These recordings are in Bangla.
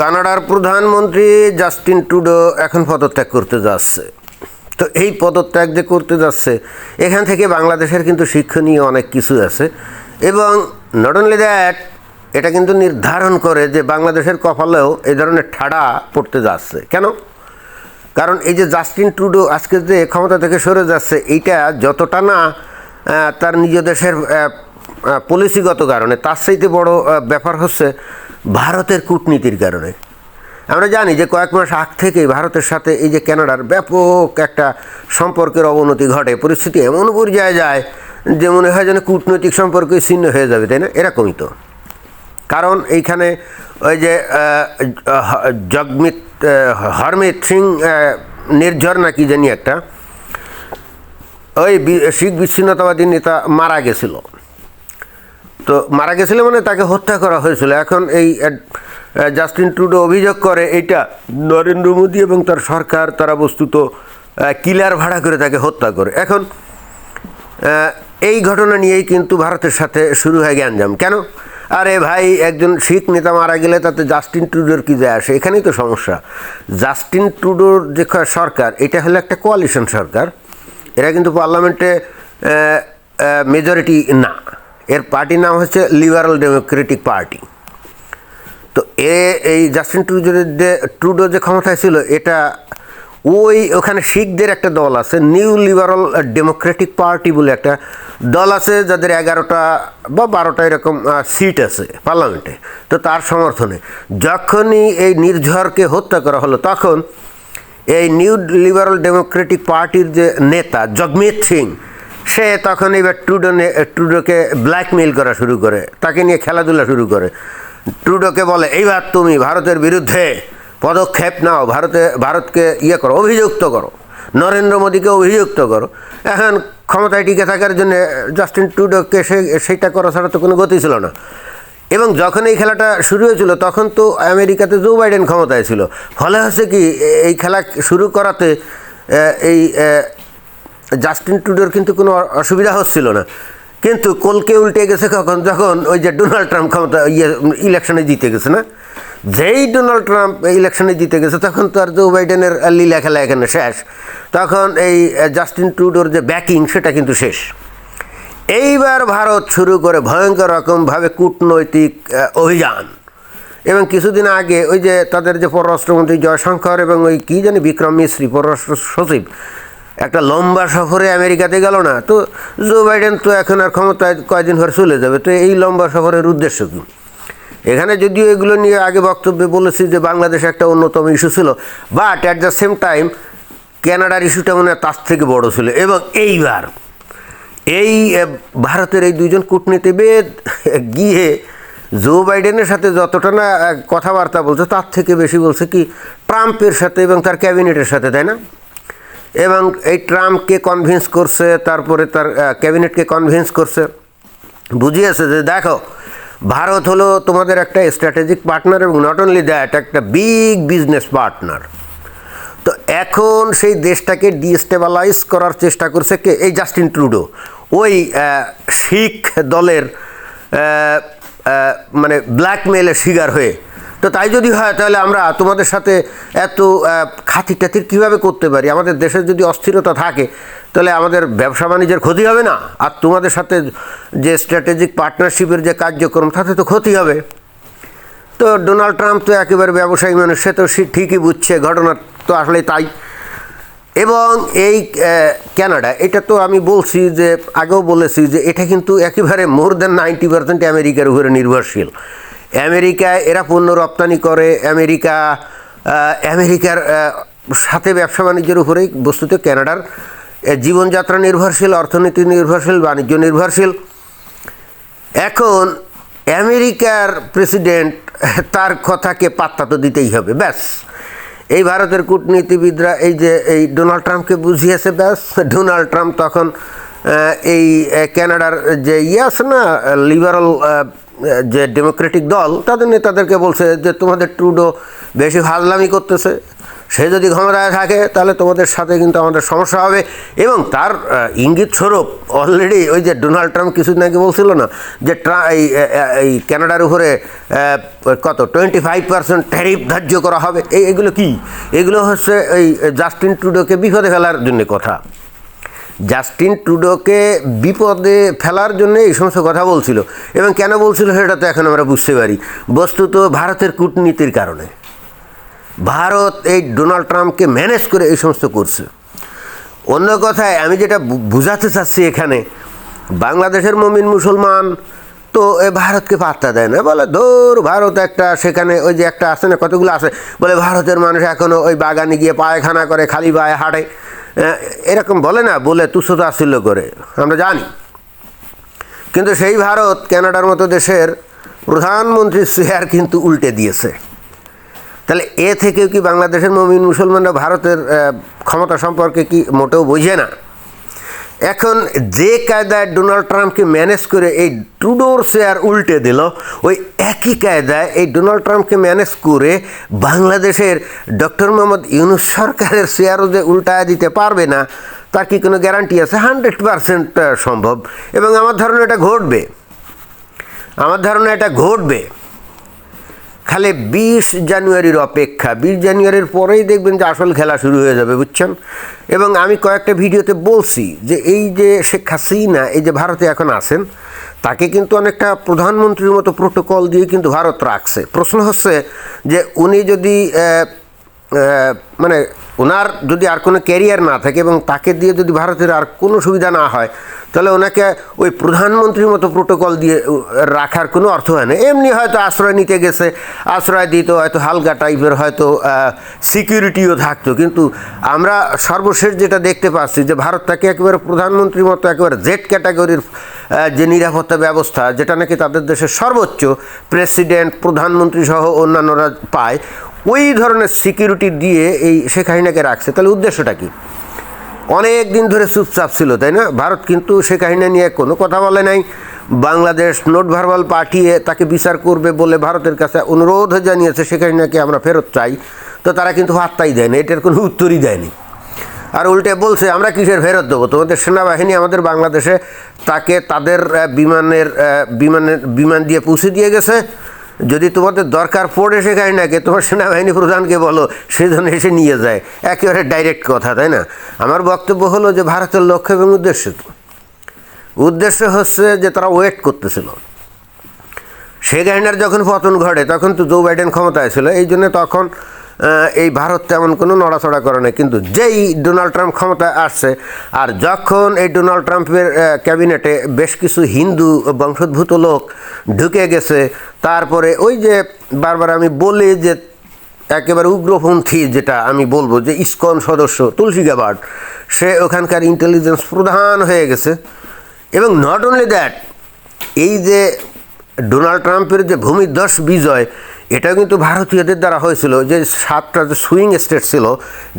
কানাডার প্রধানমন্ত্রী জাস্টিন টুডো এখন পদত্যাগ করতে যাচ্ছে। তো এই পদত্যাগ যে করতে যাচ্ছে, এখান থেকে বাংলাদেশের কিন্তু শিক্ষণীয় অনেক কিছু আছে এবং নট অনলি দ্যাট এটা কিন্তু নির্ধারণ করে যে বাংলাদেশের কপালেও এই ধরনের ঠাড়া পড়তে যাচ্ছে। কেন? কারণ এই যে জাস্টিন টুডো আজকে যে ক্ষমতা থেকে সরে যাচ্ছে, এইটা যতটা না তার নিজ দেশের পলিসিগত কারণে, তার চাইতে বড় ব্যাপার হচ্ছে ভারতের কূটনীতির কারণে। আমরা জানি যে কয়েক মাস আগ থেকেই ভারতের সাথে এই যে কানাডার ব্যাপক একটা সম্পর্কের অবনতি ঘটে। পরিস্থিতি এমন পর্যায়ে যায় যে মনে হয় যেন কূটনৈতিক সম্পর্কই ছিন্ন হয়ে যাবে, তাই না? এরকমই তো। কারণ এইখানে ওই যে জগমিত হরমিত সিং নির্ঝর নাকি জানি একটা, ওই শিখ বিচ্ছিন্নতাবাদী নেতা মারা গেছিল। তো মারা গেছিল মানে তাকে হত্যা করা হয়েছিল। এখন এই জাস্টিন ট্রুডো অভিযোগ করে এইটা নরেন্দ্র মোদী এবং তার সরকার, তারা বস্তুত কিলার ভাড়া করে তাকে হত্যা করে। এখন এই ঘটনা নিয়েই কিন্তু ভারতের সাথে শুরু হয় গ্যাঞ্জাম। কেন? আরে ভাই, একজন শিখ নেতা মারা গেলে তাতে জাস্টিন ট্রুডোর কী যায় আসে? এখানেই তো সমস্যা। জাস্টিন ট্রুডোর যে সরকার, এটা হলো একটা কোয়ালিশন সরকার। এরা কিন্তু পার্লামেন্টে মেজরিটি না। এর পার্টির নাম হচ্ছে লিবারাল ডেমোক্রেটিক পার্টি। তো এ, এই জাস্টিন ট্রুডো যে ট্রুডো যে ক্ষমতায় ছিল, এটা ওই, ওখানে শিখদের একটা দল আছে, নিউ লিবারাল ডেমোক্রেটিক পার্টি বলে একটা দল আছে, যাদের এগারোটা বা বারোটা এরকম সিট আছে পার্লামেন্টে। তো তার সমর্থনে যখনই এই নির্ঝরকে হত্যা করা হলো, তখন এই নিউ লিবারাল ডেমোক্রেটিক পার্টির যে নেতা, জগমিত সিং সে তখন এবার ট্রুডো নে- ট্রুডোকে ব্ল্যাকমেইল করা শুরু করে, তাকে নিয়ে খেলাধুলা শুরু করে। ট্রুডোকে বলে, এইবার তুমি ভারতের বিরুদ্ধে পদক্ষেপ নাও, ভারতে, ভারতকে ইয়ে করো, অভিযুক্ত করো। নরেন্দ্র মোদীকে অভিযুক্ত করো। এখন ক্ষমতায় টিকে থাকার জন্য জাস্টিন ট্রুডোকে সে, সেইটা করা ছাড়া তো কোনো গতি ছিল না। এবং যখন এই খেলাটা শুরু হয়েছিল, তখন তো আমেরিকাতে জো বাইডেন ক্ষমতায় ছিল। ফলে হচ্ছে কি এই খেলা শুরু করাতে এই জাস্টিন টুডোর কিন্তু কোনো অসুবিধা হচ্ছিল না। কিন্তু কলকে উল্টে গেছে কখন? যখন ওই যে ডোনাল্ড ট্রাম্প ক্ষমতা ইয়ে ইলেকশনে জিতে গেছে না? যেই ডোনাল্ড ট্রাম্প ইলেকশনে জিতে গেছে, তখন তো আর জো বাইডেনের লীলা খেলা এখানে শেষ। তখন এই জাস্টিন ট্রুডোর যে ব্যাকিং সেটা কিন্তু শেষ। এইবার ভারত শুরু করে ভয়ঙ্কর রকমভাবে কূটনৈতিক অভিযান। এবং কিছুদিন আগে ওই যে তাদের যে পররাষ্ট্রমন্ত্রী জয়শঙ্কর এবং ওই কী জানি বিক্রম মিশ্রী পররাষ্ট্র সচিব একটা লম্বা সফরে আমেরিকাতে গেল না, তো জো বাইডেন তো এখন আর ক্ষমতায় কয়দিন পর চলে যাবে, তো এই লম্বা সফরের উদ্দেশ্য কী? এখানে যদিও এগুলো নিয়ে আগে বক্তব্যে বলেছি যে বাংলাদেশ একটা অন্যতম ইস্যু ছিল but at the same time ক্যানাডার ইস্যুটা মনে হয় তার থেকে বড় ছিল। এবং এইবার, এই ভারতের এই দুজন কূটনীতিবিদ গিয়ে জো বাইডেনের সাথে যতটা না কথাবার্তা বলছে, তার থেকে বেশি বলছে কি ট্রাম্পের সাথে এবং তার ক্যাবিনেটের সাথে, তাই না? এবং এই ট্রাম্পকে কনভিন্স করছে, তারপরে তার ক্যাবিনেটকে কনভিন্স করছে। বুঝিয়েছে যে দেখো, ভারত হলো তোমাদের একটা স্ট্র্যাটেজিক পার্টনার এবং নট অনলি দ্যাট একটা বিগ বিজনেস পার্টনার তো এখন সেই দেশটাকে ডিস্টেবিলাইজ করার চেষ্টা করছে কে? এই জাস্টিন ট্রুডো ওই শিখ দলের মানে ব্ল্যাকমেলের শিকার হয়ে তো তাই যদি হয়, তাহলে আমরা তোমাদের সাথে এত খাতির টাতির কীভাবে করতে পারি? আমাদের দেশের যদি অস্থিরতা থাকে, তাহলে আমাদের ব্যবসা বাণিজ্যের ক্ষতি হবে না? আর তোমাদের সাথে যে স্ট্র্যাটেজিক পার্টনারশিপের যে কার্যক্রম, তাতে তো ক্ষতি হবে। তো ডোনাল্ড ট্রাম্প তো একেবারে ব্যবসায়ী মানুষ, সে তো সে ঠিকই বুঝছে, ঘটনা তো আসলে তাই। এবং এই ক্যানাডা এটা তো আমি বলছি যে, আগেও বলেছি যে, এটা কিন্তু একেবারে মোর দেন নাইনটি পার্সেন্ট আমেরিকার উপরে নির্ভরশীল। আমেরিকায় এরা পণ্য রপ্তানি করে আমেরিকা আমেরিকার সাথে ব্যবসা বাণিজ্যের উপরেই বস্তুত কানাডার আহ, জীবনযাত্রা নির্ভরশীল অর্থনীতি নির্ভরশীল বাণিজ্য নির্ভরশীল। এখন আমেরিকার প্রেসিডেন্ট তার কথাকে পাত্তা তো দিতেই হবে ব্যাস। এই ভারতের কূটনীতিবিদরা এই যে এই ডোনাল্ড ট্রাম্পকে বুঝিয়েছে ব্যাস। ডোনাল্ড ট্রাম্প তখন এই ক্যানাডার যে ইয়ে আছে না লিবারাল যে ডেমোক্রেটিক দল, তাদের নেতাদেরকে বলছে যে তোমাদের ট্রুডো বেশি হাজলামি করতেছে। সে যদি ক্ষমতায় থাকে, তাহলে তোমাদের সাথে কিন্তু আমাদের সমস্যা হবে। এবং তার ইঙ্গিত স্বরূপ অলরেডি ওই যে ডোনাল্ড ট্রাম্প কিছুদিন আগে বলছিল না যে এই এই কানাডার উপরে কত টোয়েন্টি ফাইভ পার্সেন্ট ট্যারিফ ধার্য করা হবে। এই এগুলো কি? এগুলো হচ্ছে এই জাস্টিন ট্রুডোকে বিপদে ফেলার জন্য কথা। জাস্টিন ট্রুডোকে বিপদে ফেলার জন্য এই সমস্ত কথা বলছিল। এবং কেন বলছিল সেটা তো এখন আমরা বুঝতে পারি। বস্তুত ভারতের কূটনীতির কারণে। ভারত এই ডোনাল্ড ট্রাম্পকে ম্যানেজ করে এই সমস্ত করছে। অন্য কথায় আমি যেটা বুঝাতে চাচ্ছি এখানে, বাংলাদেশের মমিন মুসলমান তো এ ভারতকে পাত্তা দেয় না। বলে, ধর, ভারত একটা, সেখানে ওই যে একটা আছে না, কতগুলো আছে? বলে, ভারতের মানুষ এখনও ওই বাগানে গিয়ে পায়খানা করে, খালি পায়ে হাঁটে। এরকম বলে না, বলে তুচ্ছ তাচ্ছিল্য করে আমরা জানি। কিন্তু সেই ভারত কানাডার মতো দেশের প্রধানমন্ত্রীর চেয়ার কিন্তু উল্টে দিয়েছে। তাহলে এ থেকেও কি বাংলাদেশের মমিন মুসলমানরা ভারতের ক্ষমতা সম্পর্কে কি মোটেও বোঝে না? এখন যে কায়দায় ডোনাল্ড ট্রাম্পকে ম্যানেজ করে এই টুডোর শেয়ার উল্টে দিল, ওই একই কায়দায় এই ডোনাল্ড ট্রাম্পকে ম্যানেজ করে বাংলাদেশের ডক্টর মোহাম্মদ ইউনুস সরকারের শেয়ারও যে উল্টায় দিতে পারবে না, তার কি কোনো গ্যারান্টি আছে? হান্ড্রেড পারসেন্ট সম্ভব। এবং আমার ধারণা এটা ঘটবে। আমার ধারণা এটা ঘটবে। খালি বিশ জানুয়ারির অপেক্ষা। বিশ জানুয়ারির পরেই দেখবেন যে আসল খেলা শুরু হয়ে যাবে, বুঝছেন? এবং আমি কয়েকটা ভিডিওতে বলছি যে এই যে শেখ হাসিনা, এই যে ভারতে এখন আছেন, তাকে কিন্তু অনেকটা প্রধানমন্ত্রীর মতো প্রোটোকল দিয়ে কিন্তু ভারত রাখছে। প্রশ্ন হচ্ছে যে উনি যদি মানে ওনার যদি আর কোনো ক্যারিয়ার না থাকে এবং তাকে দিয়ে যদি ভারতের আর কোনো সুবিধা না হয়, তাহলে ওনাকে ওই প্রধানমন্ত্রীর মতো প্রোটোকল দিয়ে রাখার কোনো অর্থ হয় না। এমনি হয়তো আশ্রয় নিতে গেছে, আশ্রয় দিত, হয়তো হালকা টাইপের হয়তো সিকিউরিটিও থাকতো। কিন্তু আমরা সর্বশেষ যেটা দেখতে পাচ্ছি যে ভারত তাকে একেবারে প্রধানমন্ত্রীর মতো, একেবারে জেড ক্যাটাগরির যে নিরাপত্তা ব্যবস্থা, যেটা নাকি তাদের দেশের সর্বোচ্চ প্রেসিডেন্ট প্রধানমন্ত্রী সহ অন্যান্যরা পায় ওই ধরনের সিকিউরিটি দিয়ে এই শেখ হাসিনাকে রাখছে। তাহলে উদ্দেশ্যটা কি? অনেক দিন ধরে চুপচাপ ছিল, তাই না? ভারত কিন্তু শেখ হাসিনা নিয়ে কোনো কথা বলে নাই। বাংলাদেশ নোট ভারবাল পাঠিয়ে তাকে বিচার করবে বলে ভারতের কাছে অনুরোধ জানিয়েছে শেখ হাসিনাকে, আমরা ফেরত চাই। তো তারা কিন্তু হাতটাই দেয়নি এটার কোনো উত্তরই দেয়নি আর উল্টে বলছে, আমরা কিসের ফেরত দেবো? তোমাদের সেনাবাহিনী আমাদের বাংলাদেশে তাকে তাদের বিমানের বিমানের, বিমান দিয়ে পৌঁছে দিয়ে গেছে। যদি তোমাদের দরকার পড়ে সেখানে নাকি তোমার সেনাবাহিনী প্রধানকে বলো সেজন্য এসে নিয়ে যায়। একেবারে ডাইরেক্ট কথা, তাই না? আমার বক্তব্য হলো যে ভারতের লক্ষ্য এবং উদ্দেশ্য উদ্দেশ্য হচ্ছে যে তারা ওয়েট করতেছিল। সেখানে যখন পতন ঘটে, তখন তো জো বাইডেন ক্ষমতায় ছিল, এই জন্য তখন এই ভারত তেমন কোনো নড়াচড়া করে না কিন্তু যেই ডোনাল্ড ট্রাম্প ক্ষমতায় আসছে, আর যখন এই ডোনাল্ড ট্রাম্পের ক্যাবিনেটে বেশ কিছু হিন্দু বংশোদ্ভূত লোক ঢুকে গেছে, তারপরে ওই যে বারবার আমি বলি যে একেবারে উগ্রপন্থী যেটা আমি বলব, যে ইসকন সদস্য তুলসী গাবার্ড সে ওখানকার ইন্টেলিজেন্স প্রধান হয়ে গেছে। এবং নট অনলি দ্যাট এই যে ডোনাল্ড ট্রাম্পের যে ভূমিধ্বস বিজয় এটাও কিন্তু ভারতীয়দের দ্বারা হয়েছিল, যে সাতটা যে সুইং স্টেট ছিল,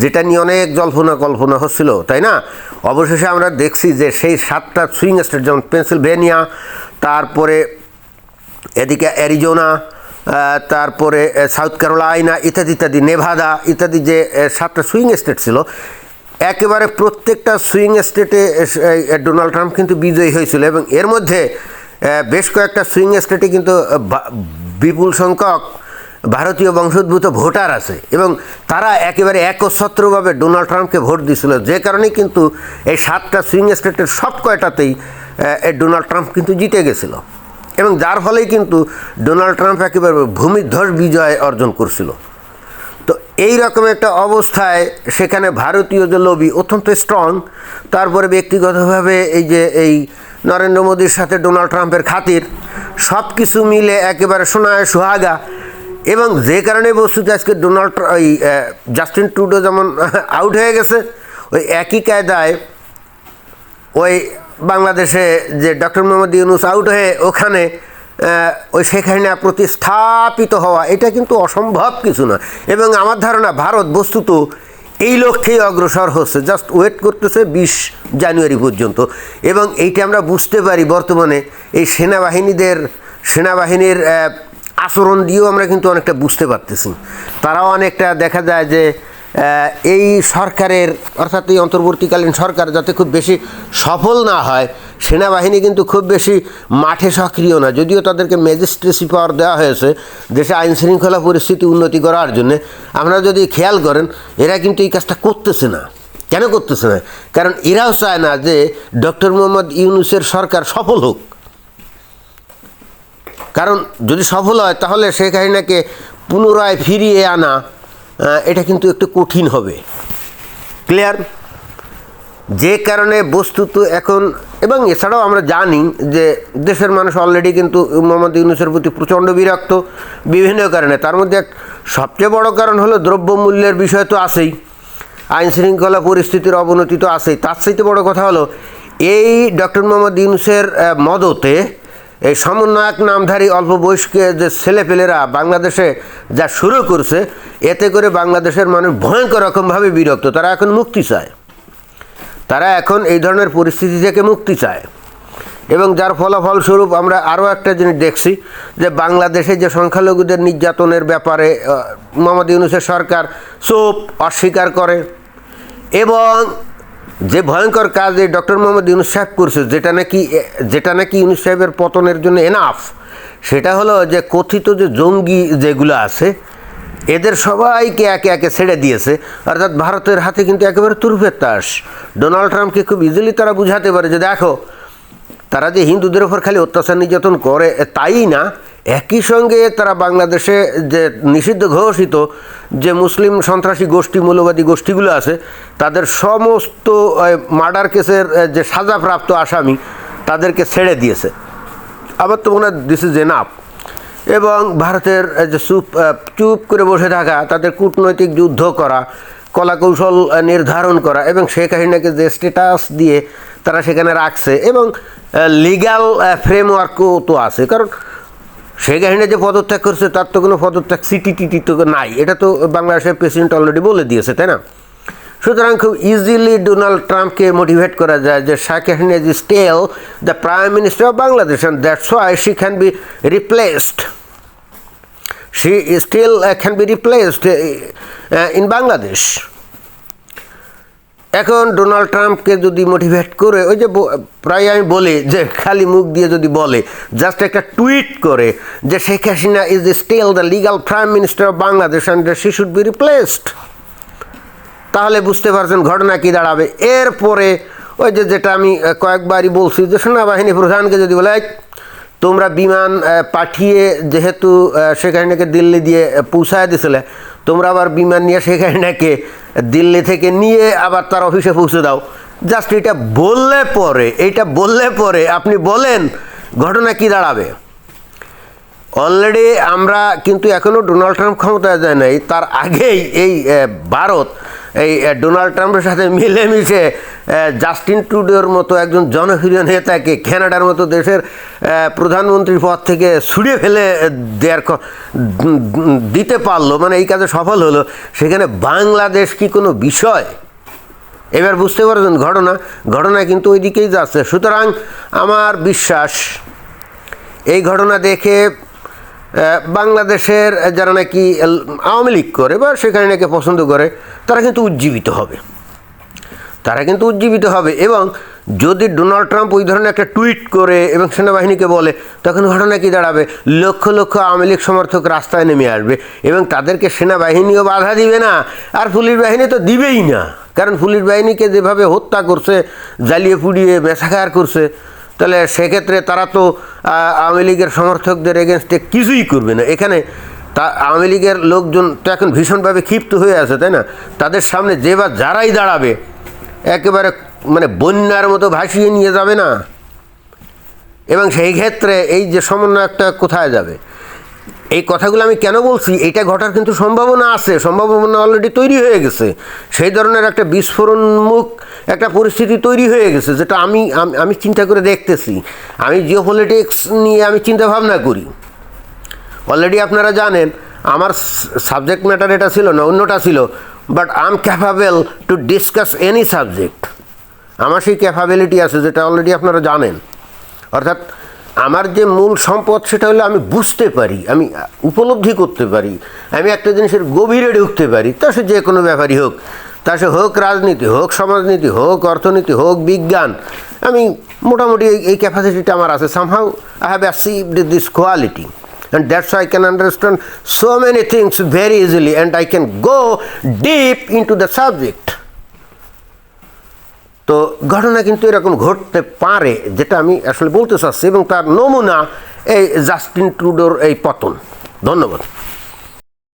যেটা নিয়ে অনেক জল্পনা কল্পনা হচ্ছিল, তাই না? অবশেষে আমরা দেখছি যে সেই সাতটা সুইং স্টেট, যেমন পেনসিলভেনিয়া, তারপরে এদিকে অ্যারিজোনা তারপরে সাউথ ক্যারোলাইনা, ইত্যাদি ইত্যাদি, নেভাদা, ইত্যাদি যে সাতটা সুইং স্টেট ছিল, একেবারে প্রত্যেকটা সুইং স্টেটে ডোনাল্ড ট্রাম্প কিন্তু বিজয়ী হয়েছিল এবং এর মধ্যে বেশ কয়েকটা সুইং স্টেটে কিন্তু বিপুল সংখ্যক ভারতীয় বংশোদ্ভূত ভোটার আছে এবং তারা একেবারে একচ্ছত্রভাবে ডোনাল্ড ট্রাম্পকে ভোট দিয়েছিল। যে কারণে কিন্তু এই সাতটা সুইং স্টেটের সব কয়টাতেই এই ডোনাল্ড ট্রাম্প কিন্তু জিতে গেছিল। এবং যার ফলেই কিন্তু ডোনাল্ড ট্রাম্প একেবারে ভূমিধ্বস বিজয় অর্জন করছিল। তো এই রকম একটা অবস্থায় সেখানে ভারতীয় যে লবি অত্যন্ত স্ট্রং তারপরে ব্যক্তিগতভাবে এই যে এই নরেন্দ্র মোদীর সাথে ডোনাল্ড ট্রাম্পের খাতির সব কিছু মিলে একেবারে সোনায় সোহাগা। এবং যে কারণে বস্তুতে আজকে ডোনাল্ড ওই জাস্টিন ট্রুডো যেমন আউট হয়ে গেছে, ওই একই কায়দায় ওই বাংলাদেশে যে ডক্টর মোহাম্মদ ইউনুস আউট হয়ে ওখানে ওই হাসিনা প্রতিস্থাপিত হওয়া, এটা কিন্তু অসম্ভব কিছু না এবং আমার ধারণা ভারত বস্তুত এই লক্ষ্যেই অগ্রসর হচ্ছে। জাস্ট ওয়েট করতেছে বিশ জানুয়ারি পর্যন্ত। এবং এইটা আমরা বুঝতে পারি বর্তমানে এই সেনাবাহিনীদের, সেনাবাহিনীর আচরণ দিয়েও আমরা কিন্তু অনেকটা বুঝতে পারতেছি। তারাও অনেকটা দেখা যায় যে এই সরকারের, অর্থাৎ এই অন্তর্বর্তীকালীন সরকার যাতে খুব বেশি সফল না হয়, সেনাবাহিনী কিন্তু খুব বেশি মাঠে সক্রিয় না। যদিও তাদেরকে ম্যাজিস্ট্রেসি পাওয়ার দেওয়া হয়েছে, দেশে আইন শৃঙ্খলা পরিস্থিতি উন্নতি করার জন্যে। আপনারা যদি খেয়াল করেন, এরা কিন্তু এই কাজটা করতেছে না। কেন করতেছে না? কারণ এরাও চায় না যে ডক্টর মোহাম্মদ ইউনুসের সরকার সফল হোক। কারণ যদি সফল হয়, তাহলে শেখ হাসিনাকে পুনরায় ফিরিয়ে আনা এটা কিন্তু একটু কঠিন হবে। ক্লিয়ার যে কারণে বস্তুত এখন, এবং এছাড়াও আমরা জানি যে দেশের মানুষ অলরেডি কিন্তু মোহাম্মদ ইউনুসের প্রতি প্রচণ্ড বিরক্ত বিভিন্ন কারণে। তার মধ্যে এক সবচেয়ে বড় কারণ হলো দ্রব্যমূল্যের বিষয় তো আছেই। আইন শৃঙ্খলা পরিস্থিতির অবনতি তো আছেই। তার চাইতে বড় কথা হলো, এই ডক্টর মোহাম্মদ ইউনুসের মদতে এই সমন্বয়ক নামধারী অল্প বয়স্ক যে ছেলেপেলেরা বাংলাদেশে যা শুরু করছে, এতে করে বাংলাদেশের মানুষ ভয়ঙ্কর রকমভাবে বিরক্ত। তারা এখন মুক্তি চায়। তারা এখন এই ধরনের পরিস্থিতি থেকে মুক্তি চায়। এবং যার ফলাফল স্বরূপ আমরা আরও একটা জিনিস দেখছি, যে বাংলাদেশে যে সংখ্যালঘুদের নির্যাতনের ব্যাপারে মোহাম্মদ ইউনুসের সরকার চোপ অস্বীকার করে এবং যে ভয়ঙ্কর কাজ এই ডক্টর মোহাম্মদ ইউনুস সাহেব করছে, যেটা নাকি যেটা নাকি ইউনুস সাহেবের পতনের জন্য এনাফ সেটা হলো যে কথিত যে জঙ্গি যেগুলো আছে, এদের সবাইকে একে একে ছেড়ে দিয়েছে। অর্থাৎ ভারতের হাতে কিন্তু একেবারে তুরফের তাস। ডোনাল্ড ট্রাম্পকে খুব ইজিলি তারা বুঝাতে পারে যে দেখো, তারা যে হিন্দুদের ওপর খালি অত্যাচার নির্যাতন করে, তাই না? একই সঙ্গে তারা বাংলাদেশে যে নিষিদ্ধ ঘোষিত যে মুসলিম সন্ত্রাসী গোষ্ঠী, মৌলবাদী গোষ্ঠীগুলো আছে, তাদের সমস্ত মার্ডার কেসের যে সাজাপ্রাপ্ত আসামি, তাদেরকে ছেড়ে দিয়েছে। আবার তো মনে হয় দিস ইজ এনাফ এবং ভারতের যে চুপ চুপ করে বসে থাকা, তাদের কূটনৈতিক যুদ্ধ করা, কলাকৌশল নির্ধারণ করা এবং শেখ হাসিনাকে যে স্ট্যাটাস দিয়ে তারা সেখানে রাখছে এবং লিগ্যাল ফ্রেমওয়ার্কও তো আছে। কারণ শেখ হাসিনা যে পদত্যাগ করছে তার তো কোনো পদত্যাগ সিটি টিটি তো নাই। এটা তো বাংলাদেশের প্রেসিডেন্ট অলরেডি বলে দিয়েছে তাই না? সুতরাং খুব ইজিলি ডোনাল্ড ট্রাম্পকে মোটিভেট করা যায় যে Sheikh Hasina is still the prime minister of Bangladesh and that's why she can be replaced can be replaced uh, uh, in Bangladesh এখন ডোনাল্ড ট্রাম্পকে যদি মোটিভেট করে, ওই যে প্রায় আমি বলি যে, খালি মুখ দিয়ে যদি বলে জাস্ট একটা টুইট করে যে Sheikh Hasina is still the legal prime minister of Bangladesh and she should be replaced তাহলে বুঝতে পারছেন ঘটনা কি দাঁড়াবে। এরপরে ওই যে যেটা আমি কয়েকবারই বলছি যে সেনাবাহিনী প্রধানকে যদি বলে তোমরা বিমান পাঠিয়ে যেহেতু শেখ হাসিনাকে দিল্লি দিয়ে পৌঁছায় দিছিলে তোমরা আবার বিমান নিয়ে সেখানে নাকি দিল্লি থেকে নিয়ে আবার তার অফিসে পৌঁছে দাও। জাস্ট এটা বললে পরে, এটা বললে পরে আপনি বলেন, ঘটনা কি দাঁড়াবে? অলরেডি আমরা কিন্তু এখনও ডোনাল্ড ট্রাম্প ক্ষমতায় যায় নাই, তার আগেই এই ভারত এই ডোনাল্ড ট্রাম্পের সাথে মিলেমিশে জাস্টিন ট্রুডোর মতো একজন জনপ্রিয় নেতাকে কানাডার মতো দেশের প্রধানমন্ত্রীর পদ থেকে ছুড়ে ফেলে দেওয়ার দিতে পারল। মানে এই কাজে সফল হলো। সেখানে বাংলাদেশ কি কোনো বিষয়? এবার বুঝতে পারছেন ঘটনা। ঘটনা কিন্তু ওইদিকেই যাচ্ছে। সুতরাং আমার বিশ্বাস, এই ঘটনা দেখে বাংলাদেশের যারা নাকি আওয়ামী লীগ করে বা সেখানে নাকি পছন্দ করে, তারা কিন্তু উজ্জীবিত হবে। তারা কিন্তু উজ্জীবিত হবে এবং যদি ডোনাল্ড ট্রাম্প ওই ধরনের একটা টুইট করে এবং সেনাবাহিনীকে বলে, তখন ঘটনা কি দাঁড়াবে? লক্ষ লক্ষ আওয়ামী লীগ সমর্থক রাস্তায় নেমে আসবে এবং তাদেরকে সেনাবাহিনীও বাধা দিবে না, আর পুলিশ বাহিনী তো দিবেই না। কারণ পুলিশ বাহিনীকে যেভাবে হত্যা করছে, জ্বালিয়ে পুড়িয়ে মেসাখার করছে তাহলে সেক্ষেত্রে তারা তো আওয়ামী লীগের সমর্থকদের এগেনস্টে কিছুই করবে না। এখানে তা, আওয়ামী লীগের লোকজন তো এখন ভীষণভাবে ক্ষিপ্ত হয়ে আছে, তাই না? তাদের সামনে যে বা যারাই দাঁড়াবে, একেবারে মানে বন্যার মতো ভাসিয়ে নিয়ে যাবে না। এবং সেই ক্ষেত্রে এই যে সমন্বয়কটা কোথায় যাবে? এই কথাগুলো আমি কেন বলছি? এটা ঘটার কিন্তু সম্ভাবনা আছে। সম্ভাবনা অলরেডি তৈরি হয়ে গেছে। সেই ধরনের একটা বিস্ফোরণমুখ একটা পরিস্থিতি তৈরি হয়ে গেছে, যেটা আমি আমি চিন্তা করে দেখতেছি। আমি জিও পলিটিক্স নিয়ে আমি চিন্তা ভাবনা করি। অলরেডি আপনারা জানেন, আমার সাবজেক্ট ম্যাটার এটা ছিল না, অন্যটা ছিল। But um capable to discuss any subject আমার সেই ক্যাপাবিলিটি আছে, যেটা অলরেডি আপনারা জানেন। অর্থাৎ, আমার যে মূল সম্পদ, সেটা হলো আমি বুঝতে পারি, আমি উপলব্ধি করতে পারি, আমি একটা জিনিসের গভীরে ঢুকতে পারি, তা সে যে কোনো ব্যাপারই হোক। তা সে হোক রাজনীতি, হোক সমাজনীতি, হোক অর্থনীতি, হোক বিজ্ঞান, আমি মোটামুটি এই- ক্যাপাসিটিটা আমার আছে। Somehow I have achieved this quality and that's why I can understand so many things very easily and I can go deep into the subject. তো ঘটনা কিন্তু এরকম ঘটতে পারে, যেটা আমি আসলে বলতে চাচ্ছি এবং তার নমুনা এই জাস্টিন ট্রুডোর এই পতন। ধন্যবাদ।